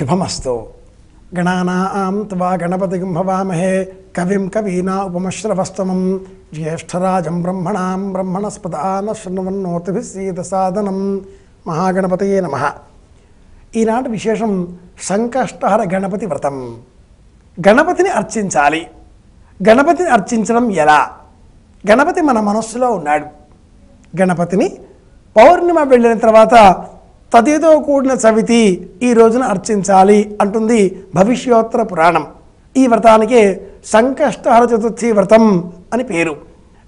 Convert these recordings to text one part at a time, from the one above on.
శుభమస్తు. గణానాం త్వా గణపతి భవామహే. కవిం కవీనా ఉపమశ్రవస్తమం. జ్యేష్ఠరాజం బ్రహ్మణాం బ్రహ్మణస్పదాన శృణవన్నోతిభిసీత సాధనం మహాగణపతయే నమ. ఈనాటి విశేషం సంకష్టహర గణపతి వ్రతం. గణపతిని అర్చించాలి. గణపతిని అర్చించడం ఎలా? గణపతి మన మనస్సులో ఉన్నాడు. గణపతిని పౌర్ణిమ వెళ్ళిన తర్వాత తదితో కూడిన చవితి ఈ రోజున అర్చించాలి అంటుంది భవిష్యోత్తర పురాణం. ఈ వ్రతానికి సంకష్టహర చతుర్థి వ్రతం అని పేరు.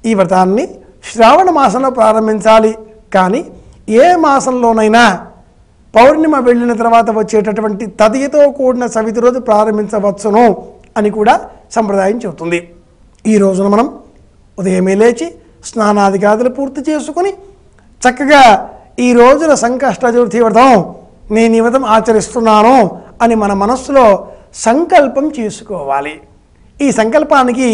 ఈ వ్రతాన్ని శ్రావణ మాసంలో ప్రారంభించాలి. కానీ ఏ మాసంలోనైనా పౌర్ణిమ వెళ్ళిన తర్వాత వచ్చేటటువంటి తదియతో కూడిన సవితి రోజు ప్రారంభించవచ్చును అని కూడా సంప్రదాయం చెబుతుంది. ఈ రోజున మనం ఉదయమే లేచి స్నానాదిగాదులు పూర్తి చేసుకుని చక్కగా ఈ రోజున సంకష్ట చతుర్థి వ్రతం నేను ఈ వ్రతం ఆచరిస్తున్నాను అని మన మనస్సులో సంకల్పం చేసుకోవాలి. ఈ సంకల్పానికి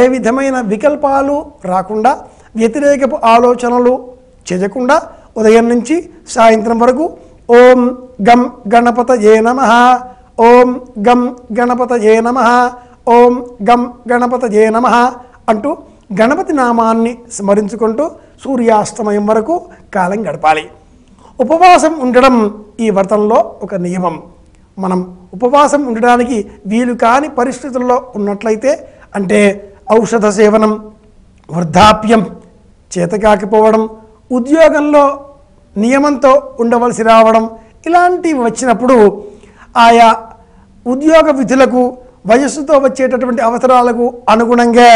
ఏ విధమైన వికల్పాలు రాకుండా వ్యతిరేకపు ఆలోచనలు చేయకుండా ఉదయం నుంచి సాయంత్రం వరకు ఓం గం గణపత ఏ నమ ఓం గం గణపత ఏ నమ ఓం గం గణపత ఏ నమ అంటూ గణపతి నామాన్ని స్మరించుకుంటూ సూర్యాస్తమయం వరకు కాలం గడపాలి. ఉపవాసం ఉండడం ఈ వ్రతంలో ఒక నియమం. మనం ఉపవాసం ఉండడానికి వీలు కాని పరిస్థితుల్లో ఉన్నట్లయితే అంటే ఔషధ సేవనం వృద్ధాప్యం చేతకాకపోవడం ఉద్యోగంలో నియమంతో ఉండవలసి రావడం ఇలాంటివి వచ్చినప్పుడు ఆయా ఉద్యోగ విధులకు వయస్సుతో వచ్చేటటువంటి అవసరాలకు అనుగుణంగా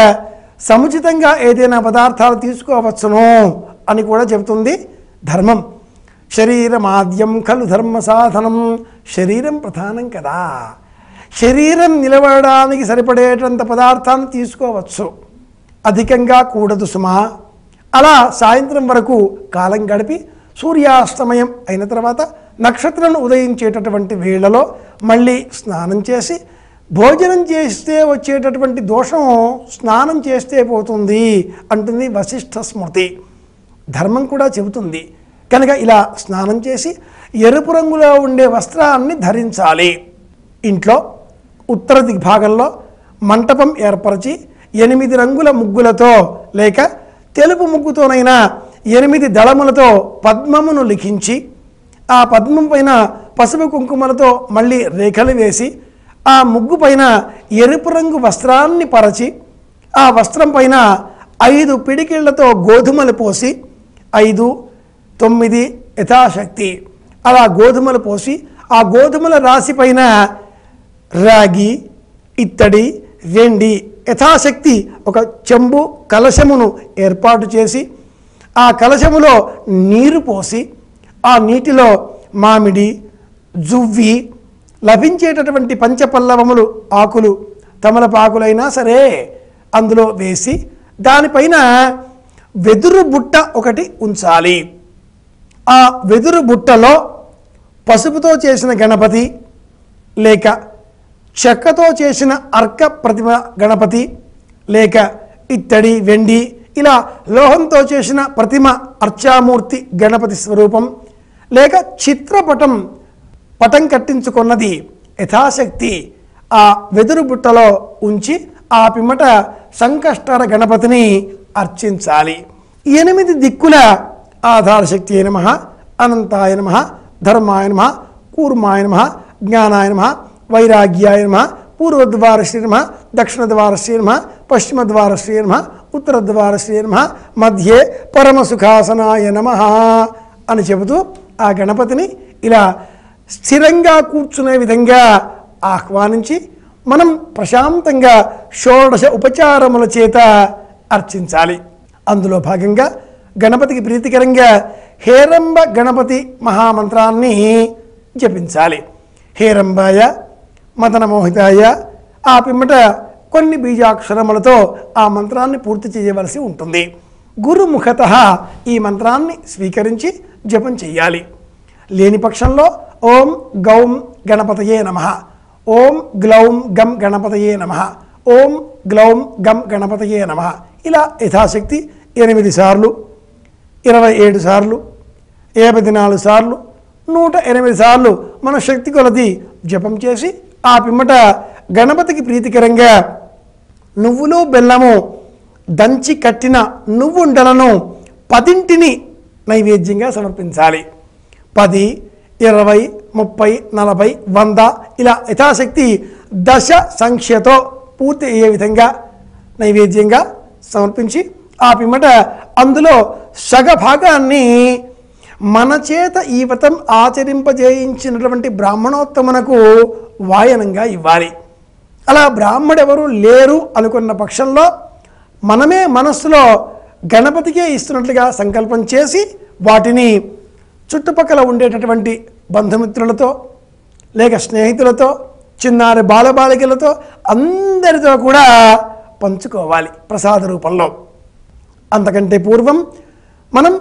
సముచితంగా ఏదైనా పదార్థాలు తీసుకోవచ్చును అని కూడా చెబుతుంది ధర్మం. శరీరమాద్యం ఖలు ధర్మ సాధనం. శరీరం ప్రధానం కదా. శరీరం నిలబడడానికి సరిపడేటంత పదార్థాన్ని తీసుకోవచ్చు. అధికంగా కూడదు సుమా. అలా సాయంత్రం వరకు కాలం గడిపి సూర్యాస్తమయం అయిన తర్వాత నక్షత్రం ఉదయించేటటువంటి వేళలో మళ్ళీ స్నానం చేసి భోజనం చేస్తే వచ్చేటటువంటి దోషం స్నానం చేస్తే పోతుంది అంటుంది వశిష్ఠ స్మృతి. ధర్మం కూడా చెబుతుంది. కనుక ఇలా స్నానం చేసి ఎరుపు రంగులో ఉండే వస్త్రాన్ని ధరించాలి. ఇంట్లో ఉత్తర దిగ్భాగంలో మంటపం ఏర్పరిచి ఎనిమిది రంగుల ముగ్గులతో లేక తెలుపు ముగ్గుతోనైనా ఎనిమిది దళములతో పద్మమును లిఖించి ఆ పద్మం పైన పసుపు కుంకుమలతో మళ్ళీ రేఖలు వేసి ఆ ముగ్గు పైన ఎరుపు రంగు వస్త్రాన్ని పరచి ఆ వస్త్రం పైన ఐదు పిడికిళ్ళతో గోధుమలు పోసి ఐదు తొమ్మిది యథాశక్తి. అలా గోధుమలు పోసి ఆ గోధుమల రాశి పైన రాగి ఇత్తడి వెండి యథాశక్తి ఒక చెంబు కలశమును ఏర్పాటు చేసి ఆ కలశములో నీరు పోసి ఆ నీటిలో మామిడి జువ్వి లభించేటటువంటి పంచపల్లవములు ఆకులు తమలపాకులైనా సరే అందులో వేసి దానిపైన వెదురు బుట్ట ఒకటి ఉంచాలి. ఆ వెదురు బుట్టలో పసుపుతో చేసిన గణపతి లేక చెక్కతో చేసిన అర్క ప్రతిమ గణపతి లేక ఇత్తడి వెండి ఇలా లోహంతో చేసిన ప్రతిమ అర్చామూర్తి గణపతి స్వరూపం లేక చిత్రపటం పటం కట్టించుకున్నది యథాశక్తి. ఆ వెదురు బుట్టలో ఉంచి ఆ పిమ్మట సంకష్టర గణపతిని అర్చించాలి. ఎనిమిది దిక్కుల ఆధారశక్తి నమ అనంతాయ నమ ధర్మాయ నమ కూర్మాయ నమ జ్ఞానాయ నమ వైరాగ్యాయ నమ పూర్వద్వారశ్రీ నమ దక్షిణద్వారశ్రీ నమ పశ్చిమద్వారశ్రీ నమ ఉత్తరద్వారశ్రీ నమ మధ్యే పరమసుఖాసనాయ నమ అని చెబుతూ ఆ గణపతిని ఇలా స్థిరంగా కూర్చునే విధంగా ఆహ్వానించి మనం ప్రశాంతంగా షోడశ ఉపచారముల చేత అర్చించాలి. అందులో భాగంగా గణపతికి ప్రీతికరంగా హేరంబ గణపతి మహామంత్రాన్ని జపించాలి. హేరంబాయ మదనమోహితాయ ఆ పిమ్మట కొన్ని బీజాక్షరములతో ఆ మంత్రాన్ని పూర్తి చేయవలసి ఉంటుంది. గురుముఖత ఈ మంత్రాన్ని స్వీకరించి జపం చేయాలి. లేని పక్షంలో ఓం గౌం గణపతయే నమ. ఓం గ్లౌం గం గణపతయే నమ. ఓం గ్లౌం గం గణపతయే నమ. ఇలా యథాశక్తి ఎనిమిది సార్లు ఇరవై ఏడు సార్లు యాభై నాలుగు సార్లు నూట ఎనిమిది సార్లు మన శక్తి కొలది జపం చేసి ఆ పిమ్మట గణపతికి ప్రీతికరంగా నువ్వులు బెల్లము దంచి కట్టిన నువ్వుండలను పదింటిని నైవేద్యంగా సమర్పించాలి. పది ఇరవై ముప్పై నలభై వంద ఇలా యథాశక్తి దశ సంఖ్యతో పూర్తి అయ్యే విధంగా నైవేద్యంగా సమర్పించి ఆ పిమ్మట అందులో సగభాగాన్ని మన చేత ఈ వ్రతం ఆచరింపజేయించినటువంటి బ్రాహ్మణోత్తమునకు వాయనంగా ఇవ్వాలి. అలా బ్రాహ్మడెవరు లేరు అనుకున్న పక్షంలో మనమే మనస్సులో గణపతికే ఇస్తున్నట్లుగా సంకల్పం చేసి వాటిని చుట్టుపక్కల ఉండేటటువంటి బంధుమిత్రులతో లేక స్నేహితులతో చిన్నారి బాలబాలికలతో అందరితో కూడా పంచుకోవాలి ప్రసాద రూపంలో. అంతకంటే పూర్వం మనం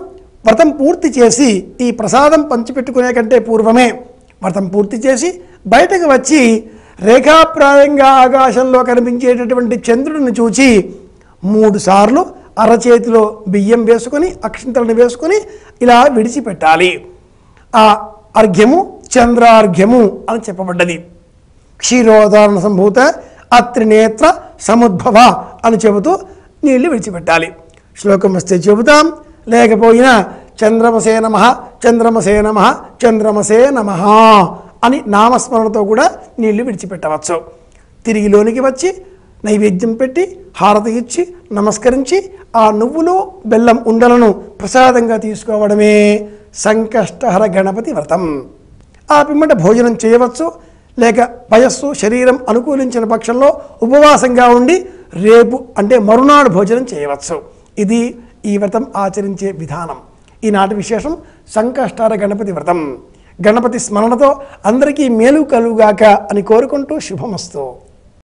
వ్రతం పూర్తి చేసి ఈ ప్రసాదం పంచిపెట్టుకునే కంటే పూర్వమే వ్రతం పూర్తి చేసి బయటకు వచ్చి రేఖాప్రాయంగా ఆకాశంలో కనిపించేటటువంటి చంద్రుడిని చూచి మూడుసార్లు అరచేతిలో బియ్యం వేసుకొని అక్షింతలను వేసుకొని ఇలా విడిచిపెట్టాలి. ఆ అర్ఘ్యము చంద్రార్ఘ్యము అని చెప్పబడ్డది. క్షీరోదాహరణ సంభూత అత్రినేత్ర సముద్భవ అని చెబుతూ నీళ్ళు విడిచిపెట్టాలి. శ్లోకం వస్తే చెబుతాం లేకపోయినా చంద్రమసే నమ చంద్రమసే నమ చంద్రమసే నమ అని నామస్మరణతో కూడా నీళ్ళు విడిచిపెట్టవచ్చు. తిరిగి లోనికి వచ్చి నైవేద్యం పెట్టి హారతి ఇచ్చి నమస్కరించి ఆ నువ్వులు బెల్లం ఉండలను ప్రసాదంగా తీసుకోవడమే సంకష్టహర గణపతి వ్రతం. ఆ పిమ్మట భోజనం చేయవచ్చు. లేక వయస్సు శరీరం అనుకూలించిన పక్షంలో ఉపవాసంగా ఉండి రేపు అంటే మరునాడు భోజనం చేయవచ్చు. ఇది ఈ వ్రతం ఆచరించే విధానం. ఈనాటి విశేషం సంకష్టార గణపతి వ్రతం. గణపతి స్మరణతో అందరికీ మేలు కలుగాక అని కోరుకుంటూ శుభమస్తు.